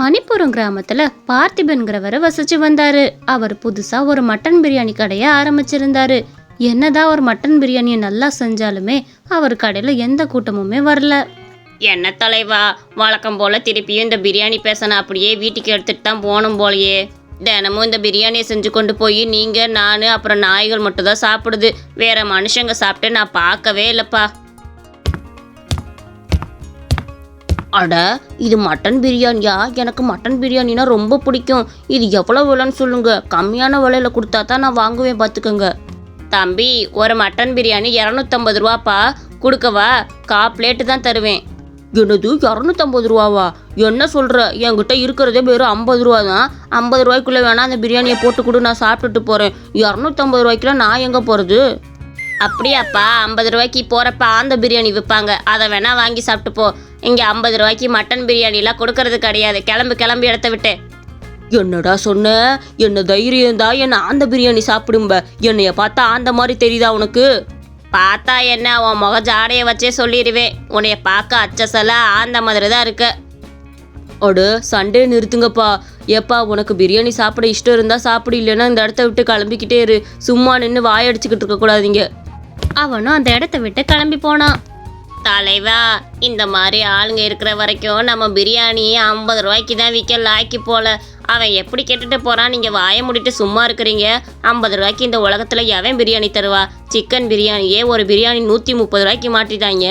மணிப்புரம் கிராமத்துல பார்த்திபன்கிறவர் வசிச்சு வந்தாரு. அவர் புதுசா ஒரு மட்டன் பிரியாணி கடையை ஆரம்பிச்சிருந்தாரு. என்னதான் ஒரு மட்டன் பிரியாணியை நல்லா செஞ்சாலுமே அவர் கடையில் எந்த கூட்டமுமே வரல. என்ன தலைவா வழக்கம் போல திருப்பியும் இந்த பிரியாணி பேசனை அப்படியே வீட்டுக்கு எடுத்துட்டு தான் போகணும் போலையே. தினமும் இந்த பிரியாணியை செஞ்சு கொண்டு போய் நீங்கள் நான் அப்புறம் நாய்கள் மட்டும்தான் சாப்பிடுது. வேற மனுஷங்க சாப்பிட்டு நான் பார்க்கவே இல்லைப்பா. அட இது மட்டன் பிரியாணியா? எனக்கு மட்டன் பிரியாணினா ரொம்ப பிடிக்கும். இது எவ்வளோ விலைன்னு சொல்லுங்க. கம்மியான விலையில கொடுத்தா தான் நான் வாங்குவேன் பார்த்துக்கோங்க. தம்பி ஒரு மட்டன் பிரியாணி இரநூத்தம்பது ரூபாப்பா. கொடுக்கவா? கா பிளேட்டு தான் தருவேன். என்னது இரநூத்தம்பது ரூபாவா? என்ன சொல்கிற என்கிட்ட இருக்கிறதே வெறும் ஐம்பது ரூபா தான். ஐம்பது ரூபாய்க்குள்ளே வேணால் அந்த பிரியாணியை போட்டு கொடு நான் சாப்பிட்டுட்டு போகிறேன் இரநூத்தம்பது ரூபாய்க்குலாம் நான் எங்கே போகிறது அப்படியாப்பா ஐம்பது ரூபாய்க்கு போகிறப்ப ஆந்த பிரியாணி விற்பாங்க. அதை வேணால் வாங்கி சாப்பிட்டு போ இங்கே ஐம்பது ரூபாய்க்கு மட்டன் பிரியாணிலாம் கொடுக்கறது கிடையாது. கிளம்பு கிளம்பி இடத்த விட்டு. என்னடா சொன்ன? என்ன தைரியம் தான் என்ன ஆந்த பிரியாணி சாப்பிடும்ப? என்னைய பார்த்தா ஆந்த மாதிரி தெரியுதா உனக்கு? பார்த்தா என்ன? உன் முக ஜாடையை வச்சே சொல்லிடுவேன் உன்னைய பார்க்க அச்சசல ஆந்த மாதிரி தான் இருக்க. அடு சண்டே நிறுத்துங்கப்பா. ஏப்பா உனக்கு பிரியாணி சாப்பிட இஷ்டம் இருந்தால் சாப்பிடு இல்லைன்னா இந்த இடத்த விட்டு கிளம்பிக்கிட்டே இரு. சும்மா நின்று வாயடிச்சுக்கிட்டு இருக்கக்கூடாதீங்க அவனும் அந்த இடத்த விட்டு கிளம்பி போனான். தலைவா இந்த மாதிரி ஆளுங்க இருக்கிற வரைக்கும் நம்ம பிரியாணி ஐம்பது ரூபாய்க்கு தான் விற்க லாய்க்கு போல. அவன் எப்படி கேட்டுட்டு போறான் நீங்க வாயை முடிட்டு சும்மா இருக்கிறீங்க. ஐம்பது ரூபாய்க்கு இந்த உலகத்துல எவன் பிரியாணி தருவா? சிக்கன் பிரியாணியே ஒரு பிரியாணி நூற்றி முப்பது ரூபாய்க்கு மாட்டிட்டாங்க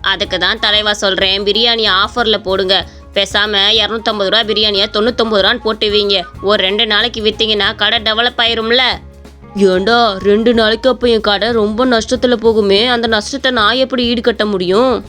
அதுக்கு தான் தலைவா சொல்கிறேன் பிரியாணி ஆஃபரில் போடுங்க. பேசாமல் இரநூத்தம்பது ரூபா பிரியாணியை தொண்ணூத்தொம்பது ரூபான்னு போட்டுவீங்க ஒரு ரெண்டு நாளைக்கு விற்றீங்கன்னா கடை டெவலப் ஆயிரும்ல. ஏண்டா ரெண்டு நாளைக்கு அப்போ என் கடை ரொம்ப நஷ்டத்தில் போகுமே அந்த நஷ்டத்தை நான் எப்படி ஈடுகட்ட முடியும்?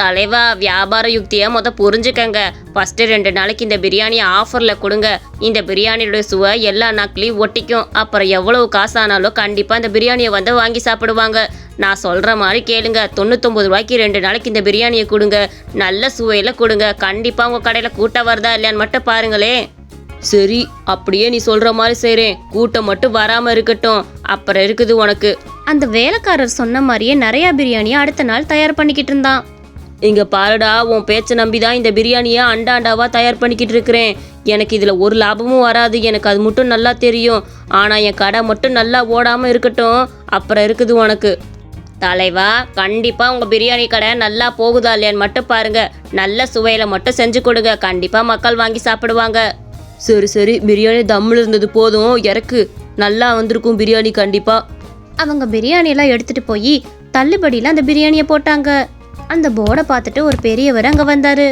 தலைவா வியாபார யுக்தியை மொத புரிஞ்சுக்கங்க. ஃபஸ்ட்டு ரெண்டு நாளைக்கு இந்த பிரியாணியை ஆஃபரில் கொடுங்க. இந்த பிரியாணியோட சுவை எல்லா நாட்களையும் ஒட்டிக்கும். அப்புறம் எவ்வளவு காசு ஆனாலும் கண்டிப்பாக இந்த பிரியாணியை வந்து வாங்கி சாப்பிடுவாங்க. நான் சொல்கிற மாதிரி கேளுங்க. தொண்ணூத்தொம்பது ரூபாய்க்கு ரெண்டு நாளைக்கு இந்த பிரியாணியை கொடுங்க. நல்ல சுவையில் கொடுங்க. கண்டிப்பாக உங்கள் கடையில் கூட்டம் வருதா இல்லையான்னு மட்டும் பாருங்களேன். சரி அப்படியே நீ சொல்கிற மாதிரி செய்கிறேன் கூட்டம் மட்டும் வராமல் இருக்கட்டும். அப்புறம் இருக்குது உனக்கு. அந்த வேலைக்காரர் சொன்ன மாதிரியே நிறைய பிரியாணியை அடுத்த நாள் தயார் பண்ணிக்கிட்டு இருந்தான். இங்க பாருடா உன் பேச்சை நம்பி தான் இந்த பிரியாணியை அண்டா அண்டாவா தயார் பண்ணிக்கிட்டு இருக்கிறேன். எனக்கு இதில் ஒரு லாபமும் வராது. எனக்கு அது மட்டும் நல்லா தெரியும். ஆனால் என் கடை மட்டும் நல்லா ஓடாமல் இருக்கட்டும். அப்புறம் இருக்குது உனக்கு. தலைவா கண்டிப்பாக உங்கள் பிரியாணி கடை நல்லா போகுதா இல்லையான்னு மட்டும் பாருங்க. நல்ல சுவையில் மட்டும் செஞ்சு கொடுங்க. கண்டிப்பாக மக்கள் வாங்கி சாப்பிடுவாங்க. சரி சரி பிரியாணி தம்மில் இருந்தது போதும். இறக்கு. நல்லா வந்திருக்கும் பிரியாணி கண்டிப்பாக அவங்க பிரியாணியெல்லாம் எடுத்துட்டு போய் தள்ளுபடியில் அந்த பிரியாணியை போட்டாங்க. அந்த போர்டை பார்த்துட்டு ஒரு பெரியவர் அங்கே வந்தாரு.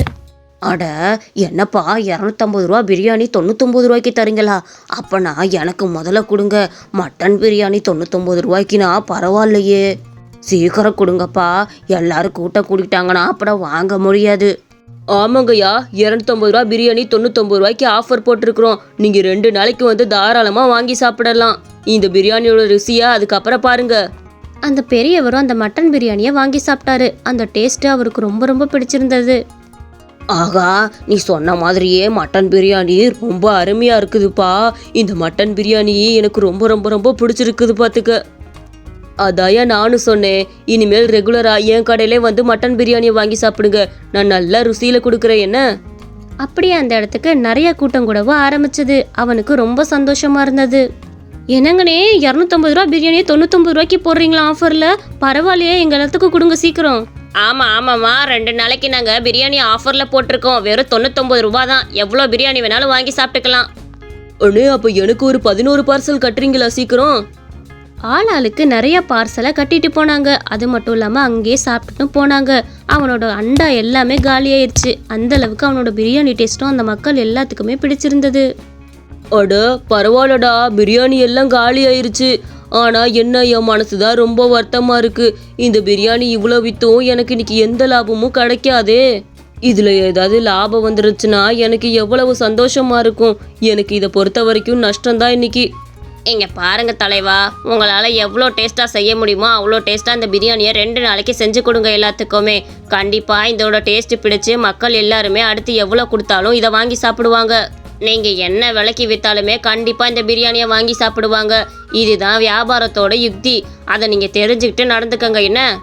அட என்னப்பா இரநூத்தம்பது ரூபா பிரியாணி தொண்ணூத்தொம்பது ரூபாய்க்கு தரீங்களா? அப்பனா எனக்கு முதல்ல கொடுங்க. மட்டன் பிரியாணி தொண்ணூத்தொம்பது ரூபாய்க்குனா பரவாயில்லையே. சீக்கிரம் கொடுங்கப்பா. எல்லாரும் கூட்டம் கூட்டிட்டாங்கன்னா அப்புறம் வாங்க முடியாது. ஆமாங்கய்யா இரநூத்தம்பது ரூபா பிரியாணி தொண்ணூத்தொம்பது ரூபாய்க்கு ஆஃபர் போட்டிருக்கிறோம். நீங்கள் ரெண்டு நாளைக்கு வந்து தாராளமாக வாங்கி சாப்பிடலாம். இந்த பிரியாணியோட ருசியா அதுக்கப்புறம் பாருங்க. அந்த பெரியவரும் அந்த மட்டன் பிரியாணியை வாங்கி சாப்பிட்டாரு. அந்த டேஸ்ட் அவருக்கு ரொம்ப ரொம்ப பிடிச்சிருந்தது. ஆகா நீ சொன்ன மாதிரியே மட்டன் பிரியாணி ரொம்ப அருமையா இருக்குதுப்பா. இந்த மட்டன் பிரியாணி எனக்கு ரொம்ப ரொம்ப ரொம்ப பிடிச்சிருக்குது பார்த்துக்க அதாயா நானும் சொன்னேன். இனிமேல் ரெகுலரா என் கடையிலே வந்து மட்டன் பிரியாணியை வாங்கி சாப்பிடுங்க. நான் நல்ல ருசியில கொடுக்குறேன் என்ன? அப்படியே அந்த இடத்துக்கு நிறைய கூட்டம் கூடவும் ஆரம்பிச்சது. அவனுக்கு ரொம்ப சந்தோஷமா இருந்தது. என்னங்கண்ணே இரநூத்தம்பது ரூபா பிரியாணியை தொண்ணூத்தொம்பது ரூபாய்க்கு போடுறீங்களா ஆஃபரில் பரவாயில்லையே எங்கள் இடத்துக்கு கொடுங்க சீக்கிரம். ஆமா ஆமாம்மா. ரெண்டு நாளைக்கு நாங்க பிரியாணி ஆஃபர்ல போட்டிருக்கோம். வெறும் தொண்ணூத்தொம்பது ரூபா தான். எவ்வளோ பிரியாணி வேணாலும் வாங்கி சாப்பிட்டுக்கலாம். அண்ணே அப்போ எனக்கு ஒரு பதினோரு பார்சல் கட்டுறீங்களா சீக்கிரம்? ஆள் ஆளுக்கு நிறைய பார்சலை கட்டிட்டு போனாங்க. அது மட்டும் இல்லாமல் அங்கேயே சாப்பிட்டுட்டும் போனாங்க. அவனோட அண்டா எல்லாமே காலியாயிருச்சு. அந்த அளவுக்கு அவனோட பிரியாணி டேஸ்ட்டும் அந்த மக்கள் எல்லாத்துக்குமே பிடிச்சிருந்தது. அட பரவாயில்லடா. பிரியாணி எல்லாம் காலி ஆயிருச்சு ஆனா என்ன என் மனசு தான் ரொம்ப வருத்தமா இருக்கு. இந்த பிரியாணி இவ்வளோ வித்தும் எனக்கு இன்னைக்கு எந்த லாபமும் கிடைக்காதே. இதுல ஏதாவது லாபம் வந்துருச்சுன்னா எனக்கு எவ்வளவு சந்தோஷமா இருக்கும். எனக்கு இதை பொறுத்த வரைக்கும் நஷ்டம்தான் இன்னைக்கு. இங்க பாருங்க தலைவா உங்களால எவ்வளோ டேஸ்டா செய்ய முடியுமோ அவ்வளோ டேஸ்டா இந்த பிரியாணியை ரெண்டு நாளைக்கு செஞ்சு கொடுங்க எல்லாத்துக்குமே. கண்டிப்பா இதோட டேஸ்ட் பிடிச்சு மக்கள் எல்லாருமே அடுத்து எவ்வளோ கொடுத்தாலும் இதை வாங்கி சாப்பிடுவாங்க. நீங்க என்ன விலைக்கு வித்தாலுமே கண்டிப்பா இந்த பிரியாணியை வாங்கி சாப்பிடுவாங்க. இதுதான் வியாபாரத்தோட யுக்தி. அதை நீங்க தெரிஞ்சுக்கிட்டு நடந்துக்கங்க என்ன?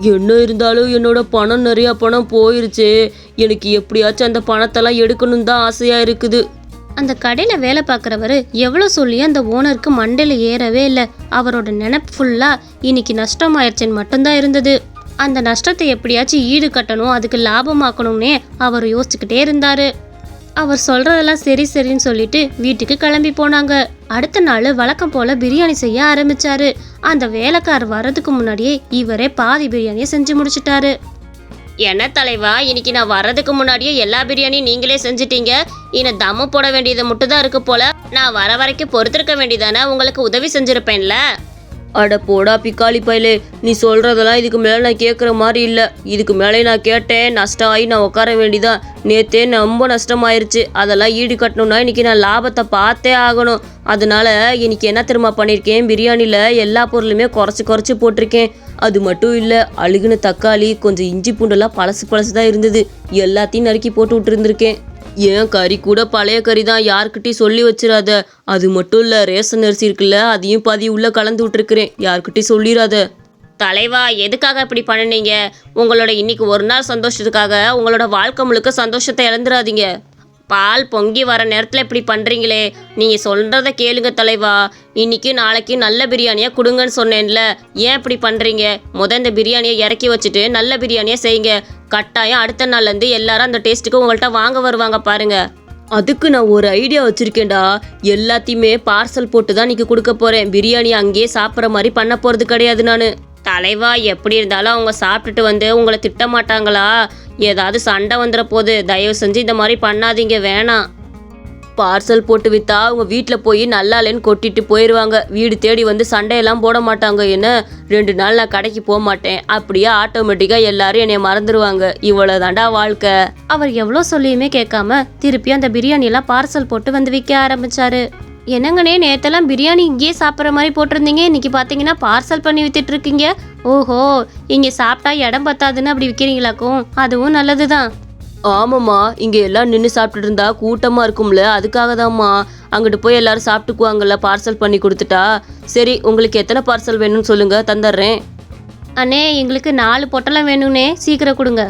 என்ன இருந்தாலும் என்னோட பணம் நிறையா பணம் போயிருச்சு. எனக்கு எப்படியாச்சும் அந்த பணத்தெல்லாம் எடுக்கணும் தான் ஆசையாக இருக்குது. அந்த கடையில் வேலை பார்க்குறவர் எவ்வளோ சொல்லி அந்த ஓனருக்கு மண்டையில் ஏறவே இல்லை. அவரோட நினப்பு ஃபுல்லாக இன்னைக்கு நஷ்டமாயிருச்சுன்னு மட்டும்தான் இருந்தது. அந்த நஷ்டத்தை எப்படியாச்சும் ஈடு கட்டணும் அதுக்கு லாபமாக்கணும்னே அவர் யோசிச்சுக்கிட்டே இருந்தாரு. அவர் சொல்றதெல்லாம் சரி சரின்னு சொல்லிட்டு வீட்டுக்கு கிளம்பி போனாங்க. அடுத்த நாள் வழக்கம் போல பிரியாணி செய்ய ஆரம்பிச்சாரு. அந்த வேலைக்காரர் வர்றதுக்கு முன்னாடியே இவரே பாதி பிரியாணியை செஞ்சு முடிச்சிட்டாரு. என்ன தலைவா இன்னைக்கு நான் வர்றதுக்கு முன்னாடியே எல்லா பிரியாணியும் நீங்களே செஞ்சிட்டீங்க. இன்னும் தம்மு போட வேண்டியது மட்டும் தான் இருக்கு போல. நான் வர வரைக்கும் பொறுத்திருக்க வேண்டியதானே உங்களுக்கு உதவி செஞ்சிருப்பேன்ல. அட போடா பிக்காளி பயலே நீ சொல்கிறதெல்லாம் இதுக்கு மேலே நான் கேட்குற மாதிரி இல்லை. இதுக்கு மேலே நான் கேட்டேன் நஷ்டம் ஆகி நான் உட்கார வேண்டியதான் நேத்தே ரொம்ப நஷ்டமாயிருச்சு. அதெல்லாம் ஈடு கட்டணும்னா இன்னைக்கு நான் லாபத்தை பார்த்தே ஆகணும். அதனால இன்னைக்கு என்ன திரும்ப பண்ணியிருக்கேன் பிரியாணியில் எல்லா பொருளுமே குறைச்சி குறைச்சி போட்டிருக்கேன். அது மட்டும் இல்லை அழுகுன தக்காளி கொஞ்சம் இஞ்சி பூண்டெல்லாம் பழசு பழசு தான் இருந்தது. எல்லாத்தையும் நறுக்கி போட்டு விட்டுருந்துருக்கேன். ஏன் கறி கூட பழைய கறி தான் யார்கிட்டயும் சொல்லி வச்சிடாத அது மட்டும் இல்லை ரேஷன் அரிசி இருக்குல்ல அதையும் பாதி உள்ள கலந்து விட்டுருக்குறேன். யார்கிட்டயும் சொல்லிடாத தலைவா எதுக்காக இப்படி பண்ணுனீங்க? உங்களோட இன்னைக்கு ஒரு நாள் சந்தோஷத்துக்காக உங்களோட வாழ்க்கை முழுக்க சந்தோஷத்தை இழந்துடாதீங்க பால் பொங்கி வர நேரத்தில் இப்படி பண்ணுறீங்களே நீங்கள் சொல்கிறத கேளுங்க தலைவா. இன்னைக்கு நாளைக்கு நல்ல பிரியாணியாக கொடுங்கன்னு சொன்னேன்ல. ஏன் இப்படி பண்ணுறீங்க முத இந்த பிரியாணியை இறக்கி வச்சுட்டு நல்ல பிரியாணியாக செய்யுங்க. கட்டாயம் அடுத்த நாள்லேருந்து எல்லாரும் அந்த டேஸ்ட்டுக்கு உங்கள்கிட்ட வாங்க வருவாங்க பாருங்க. அதுக்கு நான் ஒரு ஐடியா வச்சுருக்கேன்டா. எல்லாத்தையுமே பார்சல் போட்டு தான் இன்றைக்கி கொடுக்க போகிறேன் பிரியாணி அங்கேயே சாப்பிட்ற மாதிரி பண்ண போகிறது கிடையாது நான். தலைவா எப்படி இருந்தாலும் அவங்க சாப்பிட்டுட்டு வந்து உங்களை திட்ட மாட்டாங்களா ஏதாவது சண்டை வந்துட போகுது தயவு செஞ்சு இந்த மாதிரி பண்ணாதீங்க. வேணாம். பார்சல் போட்டு வித்தா அவங்க வீட்டில் போய் நல்லாலேன்னு கொட்டிட்டு போயிடுவாங்க வீடு தேடி வந்து சண்டையெல்லாம் போட மாட்டாங்க என்ன? ரெண்டு நாள் நான் கடைக்கு போக மாட்டேன். அப்படியே ஆட்டோமேட்டிக்காக எல்லாரும் என்னை மறந்துடுவாங்க இவ்வளோதாண்டா வாழ்க்கை. அவர் எவ்வளோ சொல்லியுமே கேட்காம திருப்பி அந்த பிரியாணியெல்லாம் பார்சல் போட்டு வந்து விற்க ஆரம்பிச்சாரு. என்னங்கண்ணே நேத்தெல்லாம் பிரியாணி இங்கேயே சாப்பிட்ற மாதிரி போட்டிருந்தீங்க. இன்னைக்கு பார்த்தீங்கன்னா பார்சல் பண்ணி வித்துட்டு இருக்கீங்க ஓஹோ இங்கே சாப்பிட்டா இடம் பத்தாதுன்னு அப்படி விற்கிறீங்களாக்கும் அதுவும் நல்லது தான் ஆமாம்மா இங்கே எல்லாம் நின்று சாப்பிட்டுட்டு இருந்தா கூட்டமாக இருக்கும்ல அதுக்காக தான்மா அங்கிட்டு போய் எல்லாரும் சாப்பிட்டுக்குவாங்கல்ல பார்சல் பண்ணி கொடுத்துட்டா. சரி உங்களுக்கு எத்தனை பார்சல் வேணும்னு சொல்லுங்க தந்துடுறேன். அண்ணே எங்களுக்கு நாலு பொட்டலம் வேணும்னே சீக்கிரம் கொடுங்க.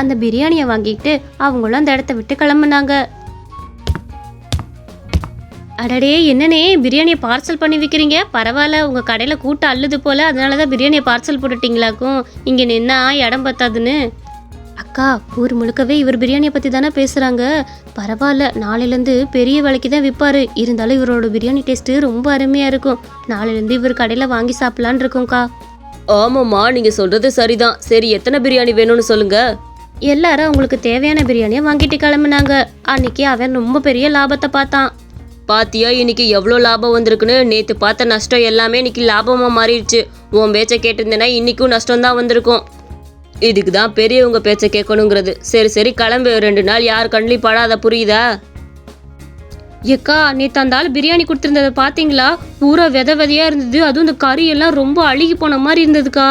அந்த பிரியாணியை வாங்கிட்டு அவங்களும் அந்த இடத்த விட்டு கிளம்புனாங்க. அடடே என்னண்ணே பிரியாணியை பார்சல் பண்ணி விற்கிறீங்க பரவாயில்ல உங்கள் கடையில் கூட்டம் அள்ளுது போல் அதனால தான் பிரியாணியை பார்சல் போட்டுட்டிங்களாக்கும். இங்கே நின்னா இடம் பத்தாதுன்னு. அக்கா ஊர் முழுக்கவே இவர் பிரியாணியை பற்றி தானே பேசுகிறாங்க பரவாயில்ல நாளையிலேருந்து பெரிய விலைக்கு தான் விற்பாரு இருந்தாலும் இவரோட பிரியாணி டேஸ்ட்டு ரொம்ப அருமையாக இருக்கும். நாளையிலேருந்து இவர் கடையில் வாங்கி சாப்பிட்லான் இருக்கோம்க்கா. ஆமாம்மா நீங்கள் சொல்கிறது சரிதான். சரி எத்தனை பிரியாணி வேணும்னு சொல்லுங்க. எல்லாரும் அவங்களுக்கு தேவையான பிரியாணியை வாங்கிட்டு கிளம்புனாங்க. அன்னைக்கு அவன் ரொம்ப பெரிய லாபத்தை பார்த்தான். பாத்தியா இன்னைக்கு எவ்வளோ லாபம் வந்திருக்குன்னு? நேற்று பார்த்த நஷ்டம் எல்லாமே இன்னைக்கு லாபமாக மாறிடுச்சு. உன் பேச்சை கேட்டிருந்தேன்னா இன்னைக்கும் நஷ்டம் தான் வந்திருக்கும். இதுக்கு தான் பெரியவங்க பேச்சை கேட்கணுங்கிறது. சரி சரி கிளம்பு. ரெண்டு நாள் யார் கண்ணிலையும் படாத புரியுதா? ஏக்கா நேற்று அந்த ஆள் பிரியாணி கொடுத்துருந்ததை பார்த்தீங்களா பூரா வித விதையாக இருந்தது. அதுவும் இந்த கறி எல்லாம் ரொம்ப அழுகி போன மாதிரி இருந்ததுக்கா.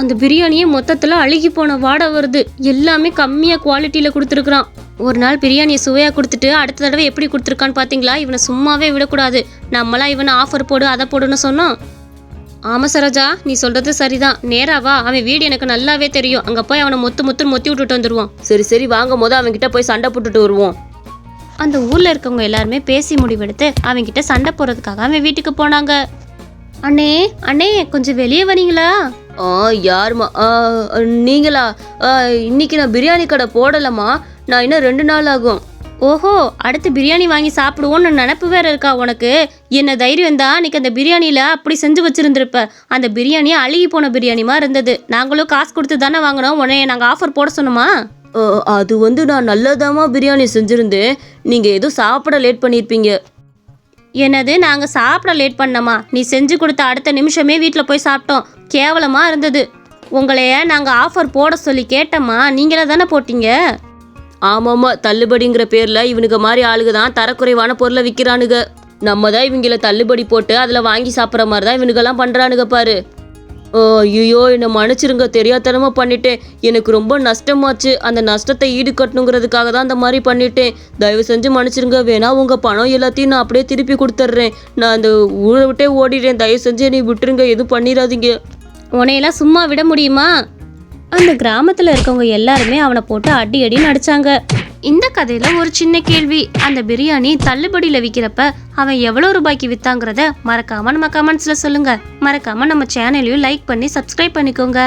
அந்த பிரியாணியே மொத்தத்தில் அழுகி போன வாடை வருது. எல்லாமே கம்மியாக குவாலிட்டியில் கொடுத்துருக்குறான். ஒரு நாள் பிரியாணியை சுவையாக கொடுத்துட்டு அடுத்த தடவை எப்படி கொடுத்துருக்கான்னு பார்த்தீங்களா இவனை சும்மாவே விடக்கூடாது. நம்மளாம் இவனை ஆஃபர் போடு அதை போடுன்னு சொன்னோம். ஆமாம் சரோஜா நீ சொல்கிறது சரிதான். நேரா வா அவன் வீடு எனக்கு நல்லாவே தெரியும். அங்கே போய் அவனை மொத்து மொத்து மொத்தி விட்டுட்டு வந்துடுவான் சரி சரி வாங்கும் போது அவன்கிட்ட போய் சண்டை போட்டுட்டு வருவோம். அந்த ஊர்ல இருக்கவங்க எல்லாருமே பேசி முடிவெடுத்து அவன்கிட்ட சண்டை போடுறதுக்காக அவன் வீட்டுக்கு போனாங்க. அண்ணே அண்ணே கொஞ்சம் வெளியே வரீங்களா? ஆ யாருமா? ஆ நீங்களா? ஆ, இன்னைக்கு நான் பிரியாணி கடை போடலம்மா. நான் இன்னும் ரெண்டு நாள் ஆகும். ஓஹோ அடுத்து பிரியாணி வாங்கி சாப்பிடுவோன்னு நினப்பு வேற இருக்கா உனக்கு? என்ன தைரியம் தான்? அன்னைக்கு அந்த பிரியாணியில அப்படி செஞ்சு வச்சிருந்திருப்ப. அந்த பிரியாணி அழுகி போன பிரியாணிமா இருந்தது. நாங்களும் காசு கொடுத்து தானே வாங்கினோம். உடனே நாங்கள் ஆஃபர் போட சொன்னோமா? அது வந்து நான் நல்லதாம்மா பிரியாணி செஞ்சுருந்தேன். நீங்கள் ஏதோ சாப்பிட லேட் பண்ணியிருப்பீங்க என்னது? நாங்கள் சாப்பிட லேட் பண்ணோமா? நீ செஞ்சு கொடுத்த அடுத்த நிமிஷமே வீட்டில் போய் சாப்பிட்டோம். கேவலமாக இருந்தது. உங்களைய நாங்கள் ஆஃபர் போட சொல்லி கேட்டோமா நீங்களே தானே போட்டீங்க? ஆமாம்மா தள்ளுபடிங்கிற பேரில் இவனுக்கு மாதிரி ஆளுங்க தான் தரக்குறைவான பொருளை விற்கிறானுங்க நம்ம தான் இவங்கள தள்ளுபடி போட்டு அதில் வாங்கி சாப்பிட்ற மாதிரி தான் இவனுக்கெல்லாம் பண்ணுறானுங்க பாரு ஐயோ என்னை மன்னிச்சிருங்க தெரியாதனமா பண்ணிட்டேன். எனக்கு ரொம்ப நஷ்டமாச்சு. அந்த நஷ்டத்தை ஈடுகட்டணுங்கிறதுக்காக தான் அந்த மாதிரி பண்ணிட்டேன். தயவு செஞ்சு மன்னிச்சிருங்க வேணா உங்கள் பணம் எல்லாத்தையும் நான் அப்படியே திருப்பி கொடுத்துட்றேன். நான் அந்த ஊரை விட்டே ஓடிடுறேன். தயவு செஞ்சு நீ விட்டுருங்க எதுவும் பண்ணிடாதீங்க. உன்னையெல்லாம் சும்மா விட முடியுமா? அந்த கிராமத்துல இருக்கவங்க எல்லாருமே அவனை போட்டு அடி அடி நடிச்சாங்க இந்த கதையில ஒரு சின்ன கேள்வி. அந்த பிரியாணி தள்ளுபடியில விக்கிறப்ப அவன் எவ்வளவு ரூபாய்க்கு வித்தாங்கிறத மறக்காம நம்ம கமெண்ட்ஸ்ல சொல்லுங்க. மறக்காம நம்ம சேனலையும் லைக் பண்ணி சப்ஸ்கிரைப் பண்ணிக்கோங்க.